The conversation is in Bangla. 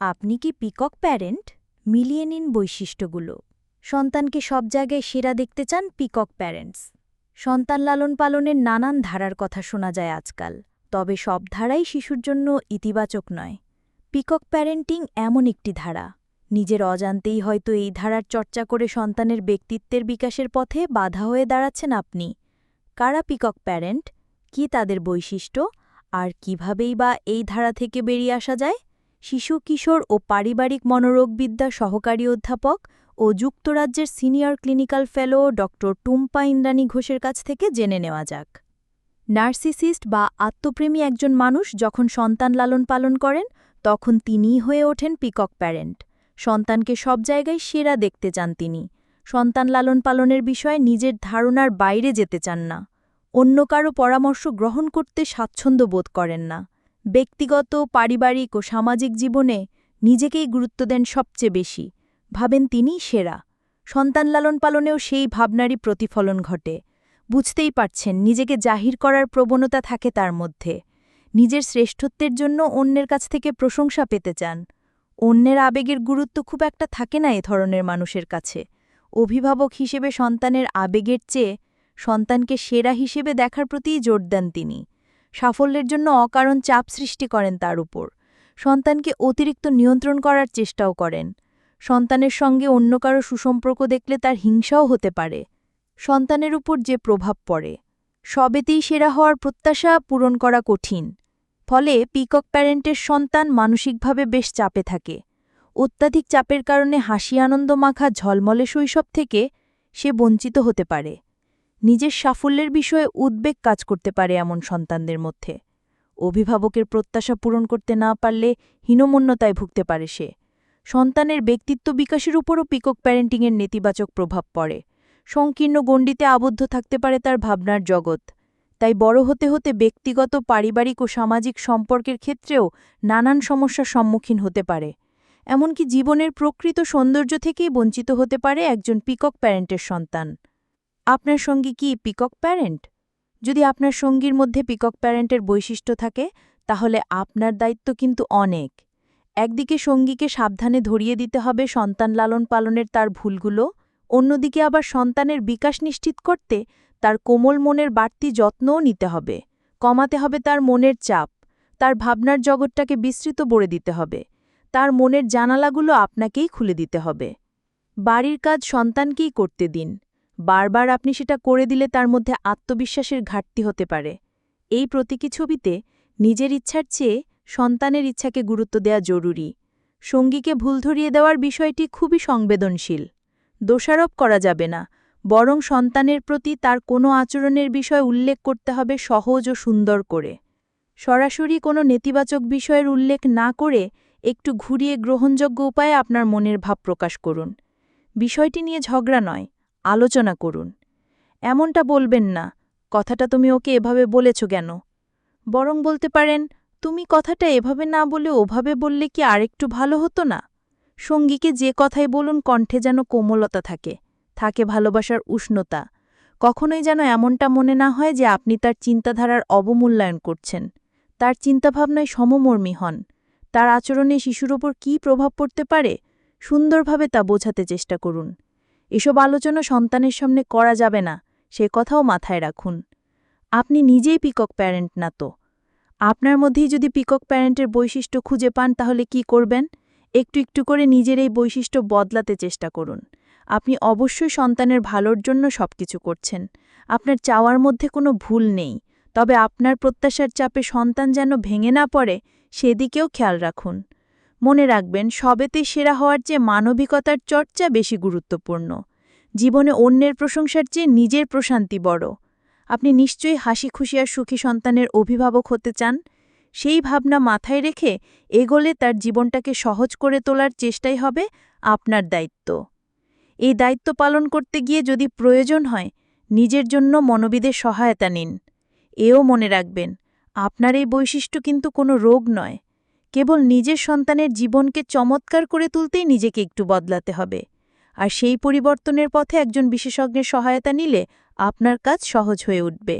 আপনি কি পিকক প্যারেন্ট? মিলিয়ে নিন বৈশিষ্ট্যগুলো। সন্তানকে সব জায়গায় সেরা দেখতে চান পিকক প্যারেন্টস। সন্তান লালন পালনের নানান ধারার কথা শোনা যায় আজকাল, তবে সব ধারাই শিশুর জন্য ইতিবাচক নয়। পিকক প্যারেন্টিং এমন একটি ধারা। নিজের অজান্তেই হয়তো এই ধারার চর্চা করে সন্তানের ব্যক্তিত্বের বিকাশের পথে বাধা হয়ে দাঁড়াচ্ছেন আপনি। কারা পিকক প্যারেন্ট? কি তাদের বৈশিষ্ট্য? আর কিভাবেই বা এই ধারা থেকে বেরিয়ে আসা যায়? শিশু, কিশোর ও পারিবারিক মনোরোগবিদ্যা সহকারী অধ্যাপক ও যুক্তরাজ্যের সিনিয়র ক্লিনিক্যাল ফেলো ড. টুম্পা ইন্দ্রাণী ঘোষের কাছ থেকে জেনে নেওয়া যাক। নার্সিসিস্ট বা আত্মপ্রেমী একজন মানুষ যখন সন্তান লালন পালন করেন, তখন তিনিই হয়ে ওঠেন পিকক প্যারেন্ট। সন্তানকে সব জায়গায় সেরা দেখতে চান তিনি। সন্তান লালন পালনের বিষয়ে নিজের ধারণার বাইরে যেতে চান না। অন্য কারও পরামর্শ গ্রহণ করতে স্বাচ্ছন্দ্য বোধ করেন না। ব্যক্তিগত, পারিবারিক ও সামাজিক জীবনে নিজেকেই গুরুত্ব দেন সবচেয়ে বেশি। ভাবেন তিনিই সেরা। সন্তান লালন পালনেও সেই ভাবনারই প্রতিফলন ঘটে। বুঝতেই পারছেন, নিজেকে জাহির করার প্রবণতা থাকে তার মধ্যে। নিজের শ্রেষ্ঠত্বের জন্য অন্যের কাছ থেকে প্রশংসা পেতে চান। অন্যের আবেগের গুরুত্ব খুব একটা থাকে না এ ধরনের মানুষের কাছে। অভিভাবক হিসেবে সন্তানের আবেগের চেয়ে সন্তানকে সেরা হিসেবে দেখার প্রতিই জোর দেন তিনি। সাফল্যের জন্য অকারণ চাপ সৃষ্টি করেন তার উপর। সন্তানকে অতিরিক্ত নিয়ন্ত্রণ করার চেষ্টাও করেন। সন্তানের সঙ্গে অন্য কারও সুসম্পর্ক দেখলে তার হিংসাও হতে পারে। সন্তানের উপর যে প্রভাব পড়ে, সবেতেই সেরা হওয়ার প্রত্যাশা পূরণ করা কঠিন। ফলে পিকক প্যারেন্টের সন্তান মানসিকভাবে বেশ চাপে থাকে। অত্যাধিক চাপের কারণে হাসি আনন্দ মাখা ঝলমলে শৈশব থেকে সে বঞ্চিত হতে পারে। নিজের সাফল্যের বিষয়ে উদ্বেগ কাজ করতে পারে এমন সন্তানদের মধ্যে। অভিভাবকের প্রত্যাশা পূরণ করতে না পারলে হীনমন্যতায় ভুগতে পারে সে। সন্তানের ব্যক্তিত্ব বিকাশের উপরও পিকক প্যারেন্টিংয়ের নেতিবাচক প্রভাব পড়ে। সংকীর্ণ গণ্ডিতে আবদ্ধ থাকতে পারে তার ভাবনার জগৎ। তাই বড় হতে হতে ব্যক্তিগত, পারিবারিক ও সামাজিক সম্পর্কের ক্ষেত্রেও নানান সমস্যার সম্মুখীন হতে পারে। এমনকি জীবনের প্রকৃত সৌন্দর্য থেকেই বঞ্চিত হতে পারে একজন পিকক প্যারেন্টের সন্তান। আপনার সঙ্গী কি পিকক প্যারেন্ট? যদি আপনার সঙ্গীর মধ্যে পিকক প্যারেন্টের বৈশিষ্ট্য থাকে, তাহলে আপনার দায়িত্ব কিন্তু অনেক। একদিকে সঙ্গীকে সাবধানে ধরিয়ে দিতে হবে সন্তান লালন পালনের তার ভুলগুলো, অন্যদিকে আবার সন্তানের বিকাশ নিশ্চিত করতে তার কোমল মনের বাড়তি যত্নও নিতে হবে। কমাতে হবে তার মনের চাপ, তার ভাবনার জগৎটাকে বিস্তৃত বড়ে দিতে হবে, তার মনের জানালাগুলো আপনাকেই খুলে দিতে হবে। বাড়ির কাজ সন্তানকেই করতে দিন। বারবার আপনি সেটা করে দিলে তার মধ্যে আত্মবিশ্বাসের ঘাটতি হতে পারে। এই প্রতীকী ছবিতে নিজের ইচ্ছার চেয়ে সন্তানের ইচ্ছাকে গুরুত্ব দেওয়া জরুরি। সঙ্গীকে ভুল ধরিয়ে দেওয়ার বিষয়টি খুবই সংবেদনশীল। দোষারোপ করা যাবে না। বরং সন্তানের প্রতি তার কোনো আচরণের বিষয় উল্লেখ করতে হবে সহজ ও সুন্দর করে। সরাসরি কোনো নেতিবাচক বিষয়ের উল্লেখ না করে একটু ঘুরিয়ে গ্রহণযোগ্য উপায়ে আপনার মনের ভাব প্রকাশ করুন। বিষয়টি নিয়ে ঝগড়া নয়। আলোচনা করুন। এমনটা বলবেন না, কথাটা তুমি ওকে এভাবে বলেছ কেন? বরং বলতে পারেন, তুমি কথাটা এভাবে না বলে ওভাবে বললে কি আরেকটু ভালো হতো না? সঙ্গীকে যে কথাই বলুন, কণ্ঠে যেন কোমলতা থাকে থাকে ভালোবাসার উষ্ণতা। কখনোই যেন এমনটা মনে না হয় যে আপনি তার চিন্তাধারার অবমূল্যায়ন করছেন। তার চিন্তাভাবনায় সমমর্মী হন। তার আচরণে শিশুর ওপর কী প্রভাব পড়তে পারে? সুন্দরভাবে তা বোঝাতে চেষ্টা করুন। এসব আলোচনা সন্তানের সামনে করা যাবে না, সে কথাও মাথায় রাখুন। আপনি নিজেই পিকক প্যারেন্ট না তো। আপনার মধ্যেই যদি পিকক প্যারেন্টের বৈশিষ্ট্য খুঁজে পান, তাহলে কি করবেন? একটু একটু করে নিজের এই বৈশিষ্ট্য বদলাতে চেষ্টা করুন। আপনি অবশ্যই সন্তানের ভালোর জন্য সবকিছু করছেন। আপনার চাওয়ার মধ্যে কোনো ভুল নেই। তবে আপনার প্রত্যাশার চাপে সন্তান যেন ভেঙে না পড়ে, সেদিকেও খেয়াল রাখুন। মনে রাখবেন, সবেতে সেরা হওয়ার চেয়ে মানবিকতার চর্চা বেশি গুরুত্বপূর্ণ। জীবনে অন্যের প্রশংসার চেয়ে নিজের প্রশান্তি বড়। আপনি নিশ্চয়ই হাসি খুশি আর সুখী সন্তানের অভিভাবক হতে চান। সেই ভাবনা মাথায় রেখে এগোলে তার জীবনটাকে সহজ করে তোলার চেষ্টাই হবে আপনার দায়িত্ব। এই দায়িত্ব পালন করতে গিয়ে যদি প্রয়োজন হয়, নিজের জন্য মনোবিদের সহায়তা নিন। এও মনে রাখবেন, আপনার এই বৈশিষ্ট্য কিন্তু কোনো রোগ নয়। কেবল নিজের সন্তানের জীবনকে চমৎকার করে তুলতেই নিজেকে একটু বদলাতে হবে। আর সেই পরিবর্তনের পথে একজন বিশেষজ্ঞের সহায়তা নিলে আপনার কাজ সহজ হয়ে উঠবে।